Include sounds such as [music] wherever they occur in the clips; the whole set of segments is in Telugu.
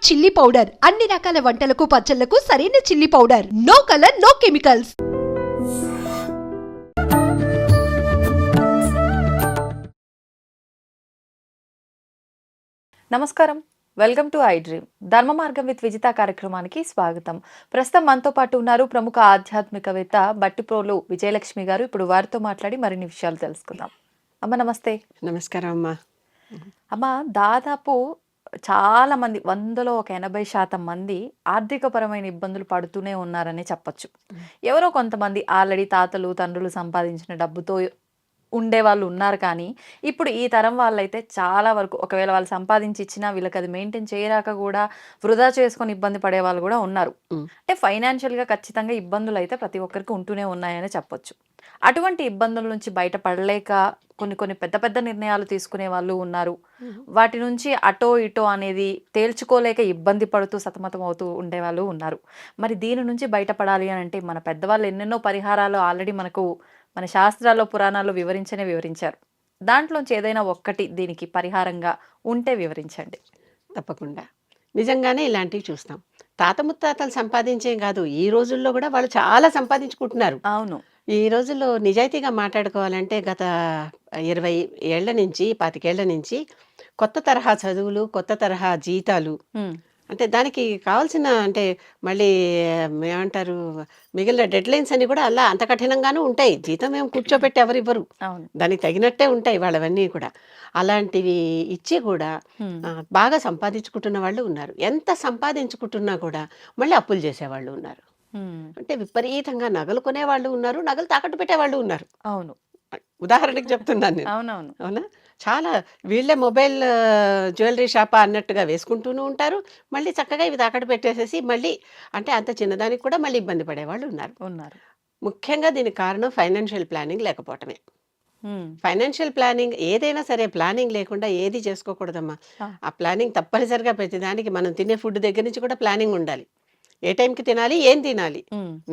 Chilli powder. అన్ని రకాల వంటలకు పచ్చళ్ళకు సరైన chilli powder. No colour no chemicals. నమస్కారం. Welcome to iDream. Dharma Margam with Vijitha కార్యక్రమానికి స్వాగతం. ప్రస్తుతం మనతో పాటు ఉన్నారు ప్రముఖ ఆధ్యాత్మికవేత్త బట్టిప్రోలు విజయలక్ష్మి గారు. ఇప్పుడు వారితో మాట్లాడి మరిన్ని విషయాలు తెలుసుకుందాం. అమ్మ నమస్తే. నమస్కారం అమ్మా. అమ్మ దాదాపు చాలా మంది వందలో ఒక ఎనభై శాతం మంది ఆర్థికపరమైన ఇబ్బందులు పడుతూనే ఉన్నారని చెప్పొచ్చు. ఎవరో కొంతమంది ఆల్రెడీ తాతలు తండ్రులు సంపాదించిన డబ్బుతో ఉండే వాళ్ళు ఉన్నారు కానీ ఇప్పుడు ఈ తరం వాళ్ళైతే చాలా వరకు ఒకవేళ వాళ్ళు సంపాదించి ఇచ్చినా వీళ్ళకి అది మెయింటైన్ చేయరాక కూడా వృధా చేసుకొని ఇబ్బంది పడే వాళ్ళు కూడా ఉన్నారు. అంటే ఫైనాన్షియల్గా ఖచ్చితంగా ఇబ్బందులు అయితే ప్రతి ఒక్కరికి ఉంటూనే ఉన్నాయని చెప్పొచ్చు. అటువంటి ఇబ్బందుల నుంచి బయటపడలేక కొన్ని కొన్ని పెద్ద పెద్ద నిర్ణయాలు తీసుకునే వాళ్ళు ఉన్నారు. వాటి నుంచి అటో ఇటో అనేది తేల్చుకోలేక ఇబ్బంది పడుతూ సతమతం అవుతూ ఉండేవాళ్ళు ఉన్నారు. మరి దీని నుంచి బయటపడాలి అని అంటే మన పెద్దవాళ్ళు ఎన్నెన్నో పరిహారాలు ఆల్రెడీ మనకు మన శాస్త్రాల్లో పురాణాల్లో వివరించనే వివరించారు. దాంట్లోంచి ఏదైనా ఒక్కటి దీనికి పరిహారంగా ఉంటే వివరించండి. తప్పకుండా. నిజంగానే ఇలాంటివి చూస్తాం. తాత ముత్తాతలు సంపాదించేం కాదు. ఈ రోజుల్లో కూడా వాళ్ళు చాలా సంపాదించుకుంటున్నారు. అవును. ఈ రోజుల్లో నిజాయితీగా మాట్లాడుకోవాలంటే గత ఇరవై ఏళ్ళ నుంచి పాతికేళ్ళ నుంచి కొత్త తరహా చదువులు కొత్త తరహా జీతాలు అంటే దానికి కావాల్సిన అంటే మళ్ళీ ఏమంటారు మిగిలిన డెడ్ లైన్స్ అని కూడా అలా అంత కఠినంగానూ ఉంటాయి. జీతం ఏం కూర్చోబెట్టి ఎవరివ్వరు దానికి తగినట్టే ఉంటాయి వాళ్ళవన్నీ కూడా. అలాంటివి ఇచ్చి కూడా బాగా సంపాదించుకుంటున్న వాళ్ళు ఉన్నారు. ఎంత సంపాదించుకుంటున్నా కూడా మళ్ళీ అప్పులు చేసేవాళ్ళు ఉన్నారు. అంటే విపరీతంగా నగలు కొనే వాళ్ళు ఉన్నారు నగలు తాకట్టు పెట్టే వాళ్ళు ఉన్నారు. అవును. ఉదాహరణకి చెప్తున్నాను అవునవును. అవునా? చాలా వీళ్ళే మొబైల్ జ్యువెలరీ షాపా అన్నట్టుగా వేసుకుంటూనే ఉంటారు. మళ్ళీ చక్కగా ఇవి తాకట్టు పెట్టేసేసి మళ్ళీ అంటే అంత చిన్నదానికి కూడా మళ్ళీ ఇబ్బంది పడేవాళ్ళు ఉన్నారు. ఉన్నారు. ముఖ్యంగా దీనికి కారణం ఫైనాన్షియల్ ప్లానింగ్ లేకపోవటమే. ఫైనాన్షియల్ ప్లానింగ్ ఏదైనా సరే ప్లానింగ్ లేకుండా ఏది చేసుకోకూడదమ్మా. ఆ. ఆ ప్లానింగ్ తప్పనిసరిగా ప్రతిదానికి మనం తినే ఫుడ్ దగ్గర నుంచి కూడా ప్లానింగ్ ఉండాలి. ఏ టైంకి తినాలి ఏం తినాలి?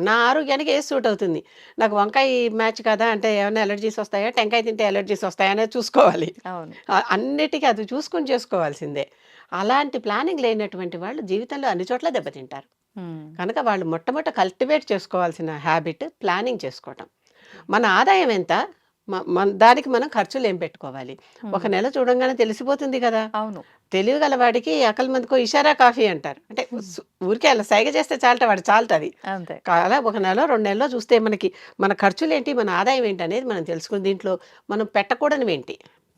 నా ఆరోగ్యానికి ఏ సూట్ అవుతుంది? నాకు వంకాయ మ్యాచ్ కదా అంటే ఏమైనా ఎలర్జీస్ వస్తాయా? టెంకాయ తింటే ఎలర్జీస్ వస్తాయా అనేది చూసుకోవాలి. అన్నిటికీ అది చూసుకొని చేసుకోవాల్సిందే. అలాంటి ప్లానింగ్ లేనటువంటి వాళ్ళు జీవితంలో అన్ని చోట్ల దెబ్బతింటారు. కనుక వాళ్ళు మొట్టమొదట కల్టివేట్ చేసుకోవాల్సిన హ్యాబిట్ ప్లానింగ్ చేసుకోవటం. మన ఆదాయం ఎంత? మన దానికి మనం ఖర్చులు ఏం పెట్టుకోవాలి ఒక నెల చూడంగానే తెలిసిపోతుంది కదా. అవును. తెలియగల వాడికి అకల్ మందికో ఇషారా కాఫీ అంటారు. అంటే ఊరికే అలా సైగ చేస్తే చాలట వాడు చాలుతుంది అంతే. అలా ఒక నెల రెండు నెలలో చూస్తే మనకి మన ఖర్చులు ఏంటి మన ఆదాయం ఏంటి అనేది మనం తెలుసుకుని దీంట్లో మనం పెట్టకూడనివి ఏంటి?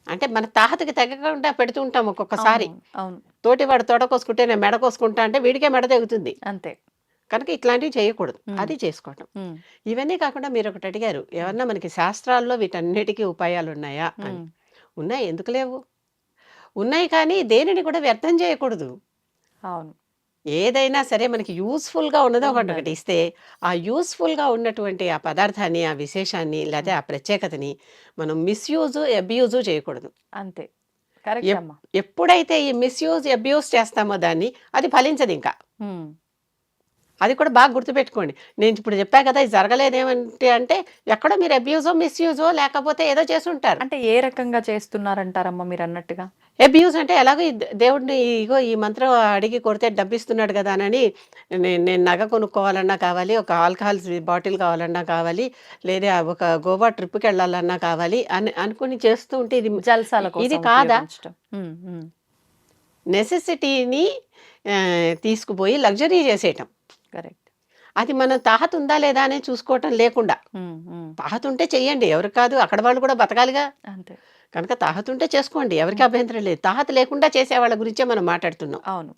అంటే మన తాహతకి తగ్గకుండా పెడుతూ ఉంటాం ఒక్కొక్కసారి. తోటి వాడు తొడ కోసుకుంటే నేను మెడ కోసుకుంటా అంటే వీడికే మెడ తెగుతుంది. అంతే. కనుక ఇట్లాంటివి చేయకూడదు. అది చేసుకోవటం. ఇవన్నీ కాకుండా మీరు ఒకటి అడిగారు ఏమన్నా మనకి శాస్త్రాల్లో వీటన్నిటికీ ఉపాయాలు ఉన్నాయా అని ఉన్నాయి ఎందుకు లేవు? ఉన్నాయి కానీ దేనిని కూడా వ్యర్థం చేయకూడదు. అవును. ఏదైనా సరే మనకి యూస్ఫుల్గా ఉన్నదో ఒకటి. ఒకటి ఇస్తే ఆ యూస్ఫుల్గా ఉన్నటువంటి ఆ పదార్థాన్ని ఆ విశేషాన్ని లేదా ఆ ప్రత్యేకతని మనం మిస్యూజ్ అబ్యూజ్ చేయకూడదు. అంతే. ఎప్పుడైతే ఈ మిస్యూజ్ అబ్యూజ్ చేస్తామో దాన్ని అది ఫలించదు ఇంకా. అది కూడా బాగా గుర్తుపెట్టుకోండి. నేను ఇప్పుడు చెప్పా కదా ఇది జరగలేదేమంటే అంటే ఎక్కడో మీరు అబ్యూజో మిస్యూజో లేకపోతే ఏదో ఉంటారు అంటే ఏ రకంగా చేస్తున్నారంటారమ్మా మీరు అన్నట్టుగా అబ్యూజ్ అంటే ఎలాగో దేవుడిని ఇగో ఈ మంత్రం అడిగి కొడితే డబ్బిస్తున్నాడు కదా అని నేను నేను నగ కొనుక్కోవాలన్నా కావాలి ఒక ఆల్కహాల్ బాటిల్ కావాలన్నా కావాలి లేదా ఒక గోవా ట్రిప్కి వెళ్ళాలన్నా కావాలి అని అనుకుని చేస్తూ ఉంటే ఇది ఇది కాదా? నెసెసిటీని తీసుకుపోయి లగ్జరీ చేసేయటం. కరెక్ట్. అది మన తాహత ఉందా లేదా అనేది చూసుకోవటం లేకుండా. తాహత ఉంటే చెయ్యండి ఎవరు కాదు అక్కడ వాళ్ళు కూడా బతకాలిగా. అంతే. కనుక తాహత ఉంటే చేసుకోండి ఎవరికి అభ్యంతరం లేదు. తాహత లేకుండా చేసే వాళ్ళ గురించే మనం మాట్లాడుతున్నాం. అవును.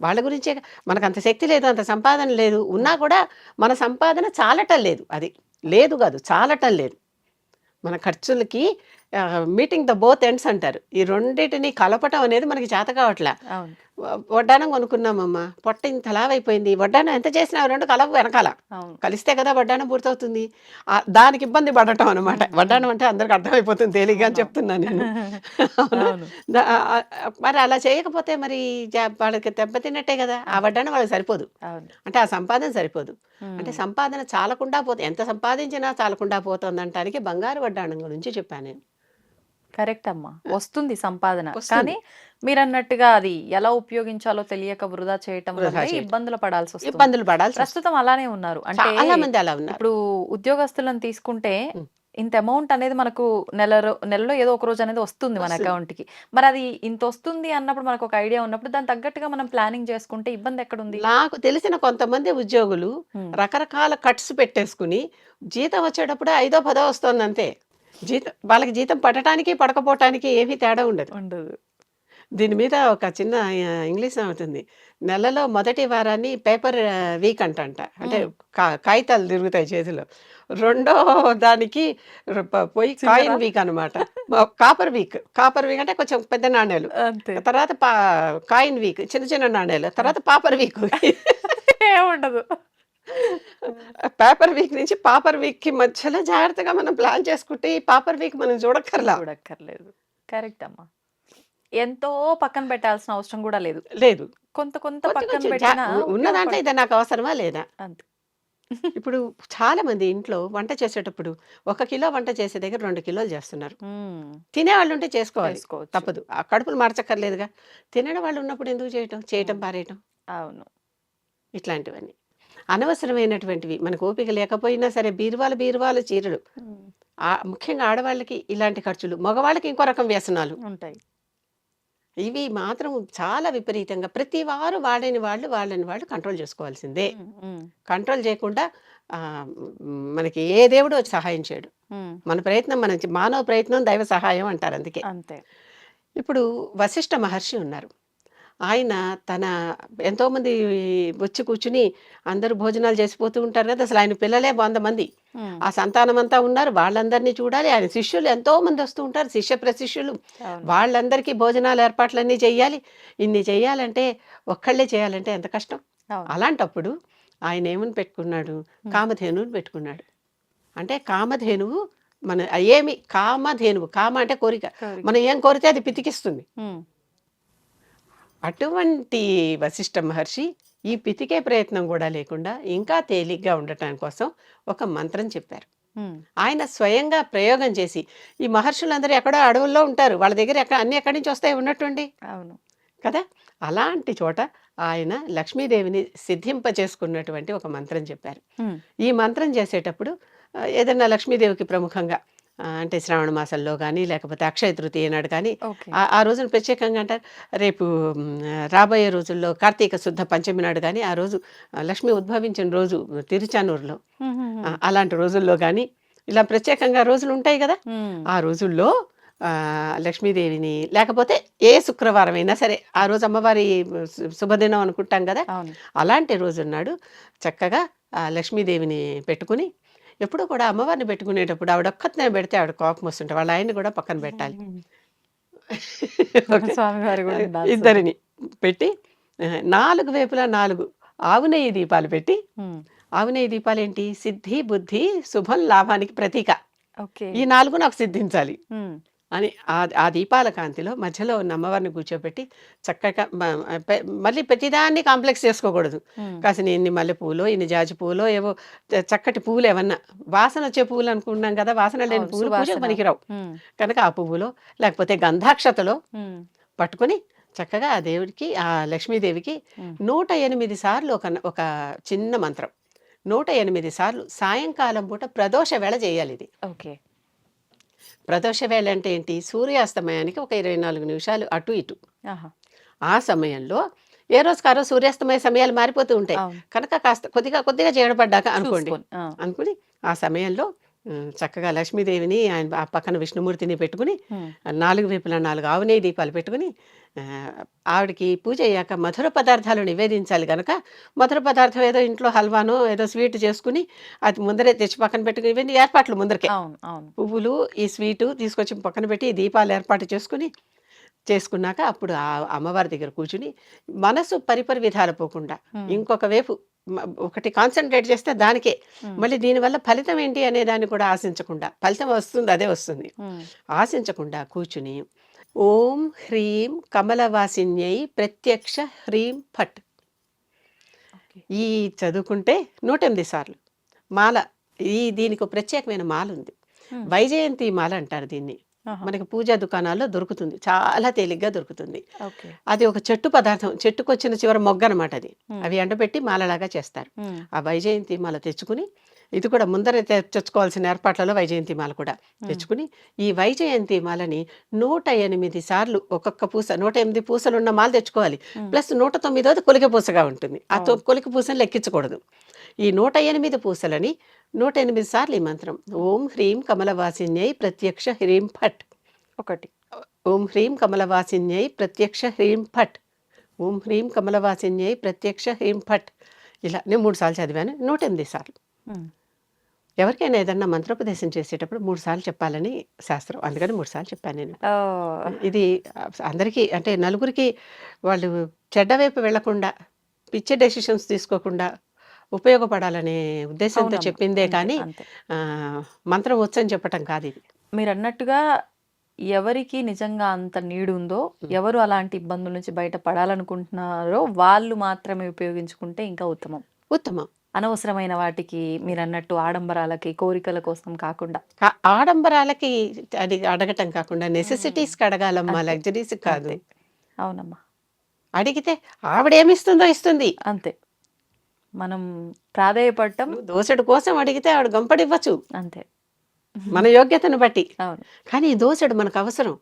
వాళ్ళ గురించే మనకు అంత శక్తి లేదు అంత సంపాదన లేదు. ఉన్నా కూడా మన సంపాదన చాలటం లేదు. అది లేదు కాదు చాలటం లేదు. మన ఖర్చులకి మీటింగ్ ద బోత్ ఎండ్స్ అంటారు. ఈ రెండింటిని కలపటం అనేది మనకి చేత కావట్లే. వడ్డానం కొనుక్కున్నామమ్మా. పొట్ట ఇంత లావైపోయింది. వడ్డానం ఎంత చేసినా రెండు కలవ వెనకాల. కలిస్తే కదా వడ్డానం పూర్తవుతుంది. దానికి ఇబ్బంది పడటం అనమాట వడ్డానం అంటే అందరికి అర్థమైపోతుంది తేలిగ్గా అని చెప్తున్నాను నేను. మరి అలా చేయకపోతే మరి వాళ్ళకి దెబ్బతిన్నట్టే కదా. ఆ వడ్డానం వాళ్ళకి సరిపోదు. అంటే ఆ సంపాదన సరిపోదు. అంటే సంపాదన చాలకుండా పోతే ఎంత సంపాదించినా చాలకుండా పోతుంది అంటానికి బంగారు వడ్డానం గురించి చెప్పాను నేను. కరెక్ట్ అమ్మా వస్తుంది సంపాదన. కానీ మీరు అన్నట్టుగా అది ఎలా ఉపయోగించాలో తెలియక వృధా చేయటం. ఇబ్బందులు పడాల్సి వస్తుంది ఇబ్బందులు పడాల్సి. ప్రస్తుతం అలానే ఉన్నారు అంటే చాలా మంది అలా ఉన్నారు ఇప్పుడు ఉద్యోగస్తులను తీసుకుంటే. ఇంత అమౌంట్ అనేది మనకు నెల నెలలో ఏదో ఒక రోజు అనేది వస్తుంది మన. అకౌంట్కి మరి అది ఇంత వస్తుంది అన్నప్పుడు మనకు ఒక ఐడియా ఉన్నప్పుడు దాని తగ్గట్టుగా మనం ప్లానింగ్ చేసుకుంటే ఇబ్బంది ఎక్కడ ఉంది నాకు తెలిసిన కొంతమంది ఉద్యోగులు. రకరకాల కట్స్ పెట్టేసుకుని జీతం వచ్చేటప్పుడు ఐదో పదో వస్తుంది అంతే జీతం వాళ్ళకి జీతం పడటానికి పడకపోవటానికి ఏమీ తేడా ఉండదు. ఉండదు. దీని మీద ఒక చిన్న ఇంగ్లీష్ అవుతుంది నెలలో మొదటి వారాన్ని పేపర్ వీక్ అంటంట. అంటే కాగితాలు తిరుగుతాయి చేతిలో. రెండో దానికి పోయి? కాయిన్ వీక్ అనమాట కాపర్ వీక్. కాపర్ వీక్ అంటే కొంచెం పెద్ద అంతే. తర్వాత పా కాయిన్ వీక్. చిన్న చిన్న నాణేలు. తర్వాత పాపర్ వీక్. [laughs] ఏముండదు. పేపర్ వీక్ నుంచి పాపర్ వీక్కి మధ్యలో జాగ్రత్తగా మనం ప్లాన్ చేసుకుంటే ఈ పాపర్ వీక్ మనం చూడక్కర్లా? చూడక్కర్లేదు. కరెక్ట్ అమ్మా. ఎంతో పక్కన పెట్టాల్సిన అవసరం కూడా లేదు. లేదు. కొంత కొంత పక్కన పెట్టినా ఉన్న దాంట్లో ఇది నాకు అవసరమా లేదా? అంతే. [laughs] [laughs] ఇప్పుడు చాలా మంది ఇంట్లో వంట చేసేటప్పుడు ఒక కిలో వంట చేసే దగ్గర రెండు కిలోలు చేస్తున్నారు. ఉమ్, తినేవాళ్ళు ఉంటే చేసుకోవాలి. తప్పదు. ఆ కడుపులు మార్చక్కర్లేదుగా. తినడం వాళ్ళు ఉన్నప్పుడు ఎందుకు చేయటం? చేయటం పారేయటం? అవును. ఇట్లాంటివన్నీ. అనవసరమైనటువంటివి. మనకు ఓపిక లేకపోయినా సరే బీరువాలు బీరువాలు చీరలు. ముఖ్యంగా ఆడవాళ్ళకి ఇలాంటి ఖర్చులు మగవాళ్ళకి ఇంకో రకం వ్యసనాలు. ఉంటాయి. ఇవి మాత్రం చాలా విపరీతంగా ప్రతి వారు వాడని వాళ్ళు వాళ్ళని వాళ్ళు కంట్రోల్ చేసుకోవాల్సిందే. కంట్రోల్ చేయకుండా మనకి ఏ దేవుడు సహాయం చేయడు. మన ప్రయత్నం మన మానవ ప్రయత్నం దైవ సహాయం అంటారు అందుకే. అంతే. ఇప్పుడు వశిష్ఠ మహర్షి ఉన్నారు. ఆయన తన ఎంతోమంది వచ్చి కూర్చుని అందరూ భోజనాలు చేసిపోతూ ఉంటారు కదా అసలు ఆయన పిల్లలే వంద మంది. ఆ సంతానం అంతా ఉన్నారు వాళ్ళందరినీ చూడాలి. ఆయన శిష్యులు ఎంతో మంది వస్తూ ఉంటారు శిష్య ప్రశిష్యులు. వాళ్ళందరికీ భోజనాలు ఏర్పాట్లన్నీ చేయాలి ఇన్ని చేయాలంటే ఒక్కళ్ళే చేయాలంటే ఎంత కష్టం. అలాంటప్పుడు ఆయన ఏమని పెట్టుకున్నాడు? కామధేనువుని పెట్టుకున్నాడు. అంటే కామధేనువు మన ఏమి? కామధేనువు. కామ అంటే కోరిక. మనం ఏం కోరితే అది పితికిస్తుంది. అటువంటి వశిష్ఠ మహర్షి ఈ పితికే ప్రయత్నం కూడా లేకుండా ఇంకా తేలిగ్గా ఉండటం కోసం ఒక మంత్రం చెప్పారు. ఆయన స్వయంగా ప్రయోగం చేసి ఈ మహర్షులందరూ ఎక్కడో అడవుల్లో ఉంటారు వాళ్ళ దగ్గర ఎక్కడ అన్ని ఎక్కడి నుంచి వస్తాయి ఉన్నట్టుండి? అవును. కదా? అలాంటి చోట ఆయన లక్ష్మీదేవిని సిద్ధింప చేసుకున్నటువంటి ఒక మంత్రం చెప్పారు. ఈ మంత్రం చేసేటప్పుడు ఏదైనా లక్ష్మీదేవికి ప్రముఖంగా అంటే శ్రావణ మాసంలో కానీ లేకపోతే అక్షయ తృతీయ నాడు కానీ ఆ- రోజున ప్రత్యేకంగా అంటారు. రేపు రాబోయే రోజుల్లో కార్తీక శుద్ధ పంచమి నాడు కానీ ఆ రోజు లక్ష్మి ఉద్భవించిన రోజు తిరుచానూరులో. అలాంటి రోజుల్లో కానీ ఇలా ప్రత్యేకంగా రోజులు ఉంటాయి కదా. ఆ రోజుల్లో లక్ష్మీదేవిని లేకపోతే ఏ శుక్రవారం అయినా సరే ఆ రోజు అమ్మవారి శుభదినం అనుకుంటాం కదా. అలాంటి రోజున్నాడు చక్కగా ఆ లక్ష్మీదేవిని పెట్టుకుని ఎప్పుడు కూడా అమ్మవారిని పెట్టుకునేటప్పుడు ఆవిడ ఒక్కతనే పెడితే ఆవిడ కోపం వస్తుంటే వాళ్ళ ఆయన్ని కూడా పక్కన పెట్టాలి. [laughs] ఇద్దరిని పెట్టి నాలుగు వైపులా నాలుగు ఆవు నెయ్యి దీపాలు పెట్టి ఉమ్, ఆవు నెయ్యి దీపాలు ఏంటి సిద్ధి బుద్ధి శుభం లాభానికి ప్రతీక. ఈ నాలుగు నాకు సిద్ధించాలి. అని ఆ దీపాల కాంతిలో మధ్యలో ఉన్న అమ్మవారిని కూర్చోబెట్టి చక్కగా మళ్ళీ ప్రతిదాన్ని కాంప్లెక్స్ చేసుకోకూడదు. కాసిన ఇన్ని మల్లె పూలు ఇన్ని జాజి పూలు ఏవో చక్కటి పువ్వులు ఏమన్నా. వాసన వచ్చే పువ్వులు అనుకున్నాం కదా వాసన లేని పూజకు సువాసన. పనికిరావు. కనుక ఆ పువ్వులో లేకపోతే గంధాక్షతలో పట్టుకొని చక్కగా ఆ దేవుడికి ఆ లక్ష్మీదేవికి. నూట ఎనిమిది సార్లు ఒక ఒక చిన్న మంత్రం. నూట ఎనిమిది సార్లు సాయంకాలం పూట ప్రదోష వేళ చేయాలి ఇది ఓకే. ప్రదోష వేళ అంటే ఏంటి? సూర్యాస్తమయానికి ఒక ఇరవై నాలుగు నిమిషాలు అటు ఇటు. ఆ సమయంలో ఏ రోజు సూర్యాస్తమయ సమయాలు మారిపోతూ ఉంటాయి. కనుక కాస్త కొద్దిగా కొద్దిగా చేయడపడ్డాక అనుకోండి. అనుకుని ఆ సమయంలో చక్కగా లక్ష్మీదేవిని ఆయన ఆ పక్కన విష్ణుమూర్తిని పెట్టుకుని నాలుగు వైపులా నాలుగు ఆవునేయి దీపాలు పెట్టుకుని ఆవిడకి పూజ అయ్యాక మధుర పదార్థాలు నివేదించాలి కనుక మధుర పదార్థం ఏదో ఇంట్లో హల్వానో ఏదో స్వీట్ చేసుకుని అది ముందరే తెచ్చి పక్కన పెట్టుకుని ఇవన్నీ ఏర్పాట్లు ముందరకే. పువ్వులు ఈ స్వీటు తీసుకొచ్చి పక్కన పెట్టి ఈ దీపాలు ఏర్పాటు చేసుకుని చేసుకున్నాక అప్పుడు ఆ అమ్మవారి దగ్గర కూర్చుని మనసు పరిపరి విధాలు పోకుండా ఇంకొక వైపు ఒకటి కాన్సన్ట్రేట్ చేస్తే దానికే. మళ్ళీ దీనివల్ల ఫలితం ఏంటి అనే దాన్ని కూడా ఆశించకుండా ఫలితం వస్తుంది అదే వస్తుంది. ఆశించకుండా కూర్చుని ఓం హ్రీం కమలవాసిన్యై ప్రత్యక్ష హ్రీం ఫట్. ఈ చదువుకుంటే నూట ఎనిమిది సార్లు. మాల ఈ దీనికి ప్రత్యేకమైన మాల ఉంది. వైజయంతి మాల అంటారు దీన్ని. మనకి పూజా దుకాణాల్లో దొరుకుతుంది. చాలా తేలిగ్గా దొరుకుతుంది. అది ఒక చెట్టు పదార్థం చెట్టుకు వచ్చిన చివరి మొగ్గ అనమాట అది. అవి ఎండబెట్టి మాలలాగా చేస్తారు. ఆ వైజయంతి మాల తెచ్చుకుని ఇది కూడా ముందర తెచ్చుకోవాల్సిన ఏర్పాట్లలో వైజయంతి మాల కూడా తెచ్చుకుని ఈ వైజయంతి మాలని నూట ఎనిమిది సార్లు ఒక్కొక్క పూస నూట ఎనిమిది పూసలు ఉన్న మాల తెచ్చుకోవాలి. ప్లస్ నూట తొమ్మిదోది కొలిక పూసగా ఉంటుంది. ఆ. కొలిక పూసని లెక్కించకూడదు. ఈ నూట ఎనిమిది పూసలని నూట ఎనిమిది సార్లు ఈ మంత్రం ఓం హ్రీం కమలవాసిన్యై ప్రత్యక్ష హ్రీం ఫట్ ఒకటి. ఓం హ్రీం కమలవాసిన్యై ప్రత్యక్ష హ్రీం ఫట్ ఓం హ్రీం కమలవాసిన్యై ప్రత్యక్ష హ్రీం ఫట్ ఇలా నేను మూడు సార్లు చదివాను నూట ఎనిమిది సార్లు. ఎవరికైనా ఏదన్నా మంత్రోపదేశం చేసేటప్పుడు మూడు సార్లు చెప్పాలని శాస్త్రం. అందుకని మూడు సార్లు చెప్పాను నేను. ఇది అందరికీ అంటే నలుగురికి వాళ్ళు చెడ్డ వైపు వెళ్ళకుండా పిచ్చే డెసిషన్స్ తీసుకోకుండా ఉపయోగపడాలనే ఉద్దేశంతో. చెప్పిందే కానీ మంత్రం వచ్చని చెప్పటం కాదు ఇది. మీరు అన్నట్టుగా ఎవరికి నిజంగా అంత నీడు ఉందో ఎవరు అలాంటి ఇబ్బందుల నుంచి బయట పడాలనుకుంటున్నారో వాళ్ళు మాత్రమే ఉపయోగించుకుంటే ఇంకా ఉత్తమం. ఉత్తమం. అనవసరమైన వాటికి మీరు అన్నట్టు ఆడంబరాలకి కోరికల కోసం కాకుండా. ఆడంబరాలకి అది అడగటం కాకుండా నెసెసిటీస్కి అడగాలమ్మా. లగ్జరీస్ కాదు. అవునమ్మా. అడిగితే ఆవిడేమిస్తుందో ఇస్తుంది. అంతే. మనం ప్రాధేయపడటం దోసెడు కోసం అడిగితే ఆవిడ గంపడివ్వచ్చు. అంతే. మన యోగ్యతను బట్టి. అవును. కానీ ఈ దోసెడు మనకు అవసరం.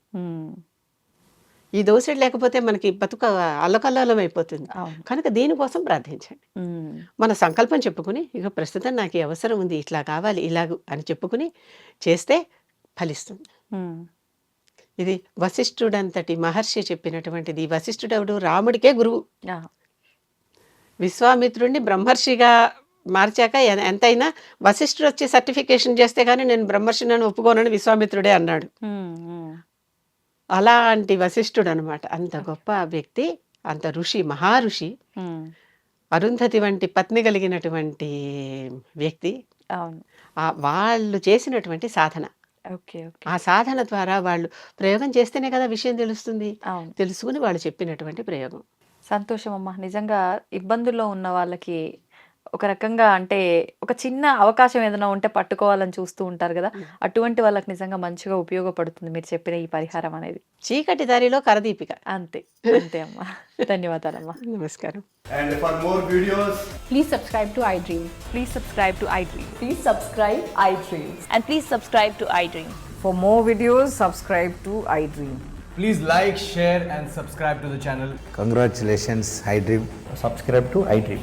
ఈ దోసెడు లేకపోతే మనకి బతుక అల్లకల్లోలం అయిపోతుంది కనుక దీనికోసం ప్రార్థించండి. మన సంకల్పం చెప్పుకుని ఇక ప్రస్తుతం నాకు ఈ అవసరం ఉంది ఇట్లా కావాలి ఇలాగ అని చెప్పుకుని చేస్తే ఫలిస్తుంది. ఇది వశిష్ఠుడంతటి మహర్షి చెప్పినటువంటిది ఈ వశిష్ఠుడు ఎవడు రాముడికే గురువు. విశ్వామిత్రుడిని బ్రహ్మర్షిగా మార్చాక ఎంతైనా వశిష్ఠుడు వచ్చి సర్టిఫికేషన్ చేస్తే కానీ నేను బ్రహ్మర్షిని ఒప్పుకోనని విశ్వామిత్రుడే అన్నాడు. అలాంటి వశిష్ఠుడు అనమాట అంత గొప్ప వ్యక్తి అంత ఋషి మహా ఋషి ఉమ్. అరుంధతి వంటి పత్ని కలిగినటువంటి వ్యక్తి. వాళ్ళు చేసినటువంటి సాధన. ఆ సాధన ద్వారా వాళ్ళు ప్రయోగం చేస్తేనే కదా విషయం తెలుస్తుంది. అవును. తెలుసుకుని వాళ్ళు చెప్పినటువంటి ప్రయోగం. సంతోషం అమ్మా. నిజంగా ఇబ్బందుల్లో ఉన్న వాళ్ళకి ఒక రకంగా అంటే ఒక చిన్న అవకాశం ఏదైనా ఉంటే పట్టుకోవాలని చూస్తూ ఉంటారు కదా అటువంటి వాళ్ళకి నిజంగా మంచిగా ఉపయోగపడుతుంది మీరు చెప్పిన ఈ పరిహారం అనేది చీకటి దారిలో కరదీపిక అంతే అంతే అమ్మా ధన్యవాదాలమ్మా నమస్కారం And for more videos, Please subscribe to iDream. Please subscribe to iDream. Please subscribe iDream. And please subscribe to iDream. For more videos, subscribe to iDream. Please like, share, and subscribe to the channel. Congratulations, iDream. subscribe to iDream.